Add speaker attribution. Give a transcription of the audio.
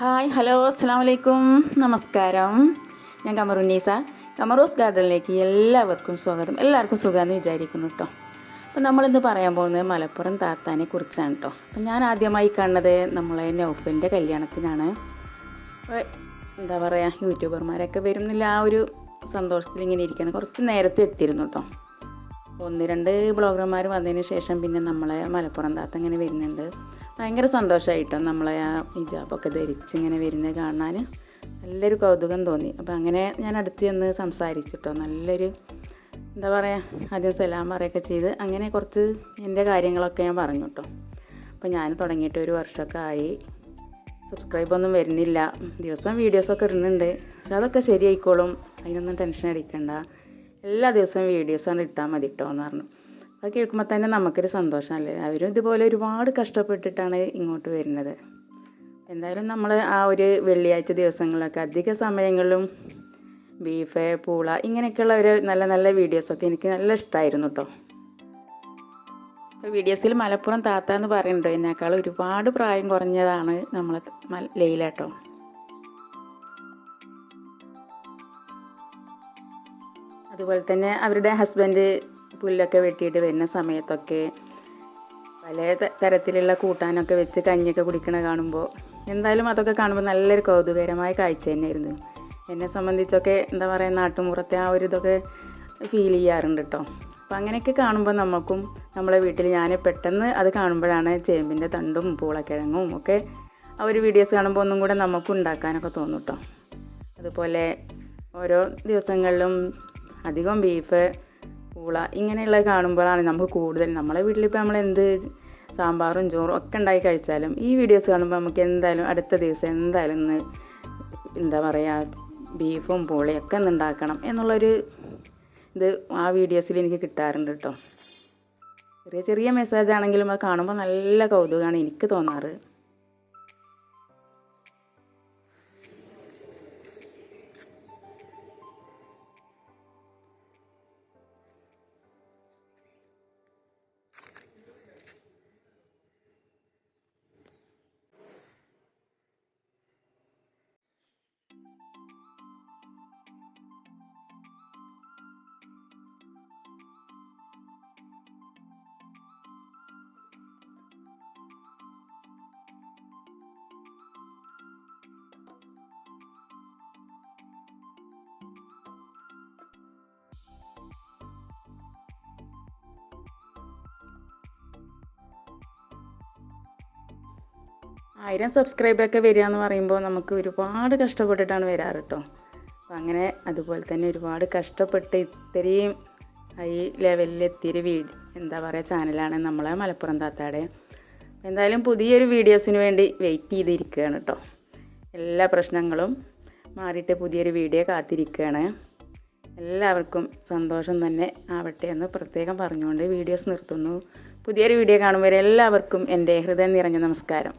Speaker 1: Hi hello അസ്സാം വലൈക്കും നമസ്കാരം. ഞാൻ കമറുന്നീസ കമറോസ് ഗാർഡനിലേക്ക് എല്ലാവർക്കും സ്വാഗതം. എല്ലാവർക്കും സുഖമെന്ന് വിചാരിക്കുന്നു കേട്ടോ അപ്പോൾ നമ്മളിന്ന് പറയാൻ പോകുന്നത് മലപ്പുറം താത്താനെ കുറിച്ചാണ് കേട്ടോ അപ്പം ഞാൻ ആദ്യമായി കാണുന്നത് നമ്മളെ നൗഫിന്റെ കല്യാണത്തിനാണ്. എന്താ പറയുക യൂട്യൂബർമാരൊക്കെ വരുന്നില്ല ആ ഒരു സന്തോഷത്തിൽ ഇങ്ങനെ ഇരിക്കുന്നത് കുറച്ച് നേരത്തെ എത്തിയിരുന്നു കേട്ടോ ഒന്ന് രണ്ട് ബ്ലോഗർമാർ വന്നതിന് ശേഷം പിന്നെ നമ്മളെ മലപ്പുറം താത്ത ഇങ്ങനെ വരുന്നുണ്ട്. ഭയങ്കര സന്തോഷമായിട്ടോ നമ്മളെ ആ ഹിജാബൊക്കെ ധരിച്ച് ഇങ്ങനെ വരുന്നത് കാണാൻ നല്ലൊരു കൗതുകം തോന്നി. അപ്പോൾ അങ്ങനെ ഞാൻ അടുത്ത് ചെന്ന് സംസാരിച്ചിട്ടോ. നല്ലൊരു എന്താ പറയുക ആദ്യം സലാം പറയൊക്കെ ചെയ്ത് അങ്ങനെ കുറച്ച് എന്റെ കാര്യങ്ങളൊക്കെ ഞാൻ പറഞ്ഞു കേട്ടോ അപ്പോൾ ഞാൻ തുടങ്ങിയിട്ട് ഒരു വർഷമൊക്കെ ആയി. സബ്സ്ക്രൈബ് ഒന്നും വരുന്നില്ല. ദിവസം വീഡിയോസൊക്കെ ഇടുന്നുണ്ട്. പക്ഷെ അതൊക്കെ ശരിയായിക്കോളും. അതിനൊന്നും ടെൻഷൻ അടിക്കണ്ട. എല്ലാ ദിവസവും വീഡിയോസാണ് ഇട്ടാൽ മതി കേട്ടോ എന്ന് പറഞ്ഞു. അത് കേൾക്കുമ്പോൾ തന്നെ നമുക്കൊരു സന്തോഷമല്ലേ? അവരും ഇതുപോലെ ഒരുപാട് കഷ്ടപ്പെട്ടിട്ടാണ് ഇങ്ങോട്ട് വരുന്നത്. എന്തായാലും നമ്മൾ ആ ഒരു വെള്ളിയാഴ്ച ദിവസങ്ങളിലൊക്കെ അധിക സമയങ്ങളിലും ബീഫ് പൂള ഇങ്ങനെയൊക്കെയുള്ള ഒരു നല്ല നല്ല വീഡിയോസൊക്കെ എനിക്ക് നല്ല ഇഷ്ടമായിരുന്നു കേട്ടോ വീഡിയോസിൽ മലപ്പുറം താത്ത എന്ന് പറയുന്നുണ്ട്. എന്നെക്കാൾ ഒരുപാട് പ്രായം കുറഞ്ഞതാണ് നമ്മൾ ലൈല കേട്ടോ അതുപോലെ തന്നെ അവരുടെ ഹസ്ബൻഡ് പുല്ലൊക്കെ വെട്ടിയിട്ട് വരുന്ന സമയത്തൊക്കെ പല തരത്തിലുള്ള കൂട്ടാനൊക്കെ വെച്ച് കഞ്ഞിയൊക്കെ കുടിക്കണ കാണുമ്പോൾ എന്തായാലും അതൊക്കെ കാണുമ്പോൾ നല്ലൊരു കൗതുകകരമായ കാഴ്ച തന്നെയായിരുന്നു. എന്നെ സംബന്ധിച്ചൊക്കെ എന്താ പറയുക നാട്ടുമ്പുറത്തെ ആ ഒരു ഇതൊക്കെ ഫീൽ ചെയ്യാറുണ്ട് കേട്ടോ അപ്പം അങ്ങനെയൊക്കെ കാണുമ്പോൾ നമുക്കും നമ്മളെ വീട്ടിൽ ഞാൻ പെട്ടെന്ന് അത് കാണുമ്പോഴാണ് ചേമ്പിന്റെ തണ്ടും പൂളക്കിഴങ്ങും ഒക്കെ ആ ഒരു വീഡിയോസ് കാണുമ്പോൾ ഒന്നും കൂടെ നമുക്ക് ഉണ്ടാക്കാനൊക്കെ തോന്നും കേട്ടോ അതുപോലെ ഓരോ ദിവസങ്ങളിലും അധികം ബീഫ് പൂള ഇങ്ങനെയുള്ളത് കാണുമ്പോഴാണ് നമുക്ക് കൂടുതൽ നമ്മളെ വീട്ടിലിപ്പോൾ നമ്മൾ എന്ത് സാമ്പാറും ചോറും ഒക്കെ ഉണ്ടാക്കി കഴിച്ചാലും ഈ വീഡിയോസ് കാണുമ്പോൾ നമുക്ക് എന്തായാലും അടുത്ത ദിവസം എന്തായാലും ഒന്ന് എന്താ പറയുക ബീഫും പൂളയും ഒക്കെ ഒന്ന് ഉണ്ടാക്കണം എന്നുള്ളൊരു ഇത് ആ വീഡിയോസിൽ എനിക്ക് കിട്ടാറുണ്ട് കേട്ടോ ചെറിയ ചെറിയ മെസ്സേജ് ആണെങ്കിലും അത് കാണുമ്പോൾ നല്ല കൗതുകമാണ് എനിക്ക് തോന്നാറ്. ആയിരം സബ്സ്ക്രൈബൊക്കെ വരിക എന്ന് പറയുമ്പോൾ നമുക്ക് ഒരുപാട് കഷ്ടപ്പെട്ടിട്ടാണ് വരാറ് കേട്ടോ അപ്പം അങ്ങനെ അതുപോലെ തന്നെ ഒരുപാട് കഷ്ടപ്പെട്ട് ഇത്രയും ഹൈ ലെവലിൽ എത്തിയൊരു വീട് എന്താ പറയുക ചാനലാണ് നമ്മളെ മലപ്പുറം താത്താടെ. എന്തായാലും പുതിയൊരു വീഡിയോസിന് വേണ്ടി വെയിറ്റ് ചെയ്തിരിക്കുകയാണ് കേട്ടോ എല്ലാ പ്രശ്നങ്ങളും മാറിയിട്ട് പുതിയൊരു വീഡിയോ കാത്തിരിക്കുകയാണ്. എല്ലാവർക്കും സന്തോഷം തന്നെ ആവട്ടെ എന്ന് പ്രത്യേകം പറഞ്ഞുകൊണ്ട് വീഡിയോസ് നിർത്തുന്നു. പുതിയൊരു വീഡിയോ കാണുമ്പോൾ എല്ലാവർക്കും എന്റെ ഹൃദയം നിറഞ്ഞ നമസ്കാരം.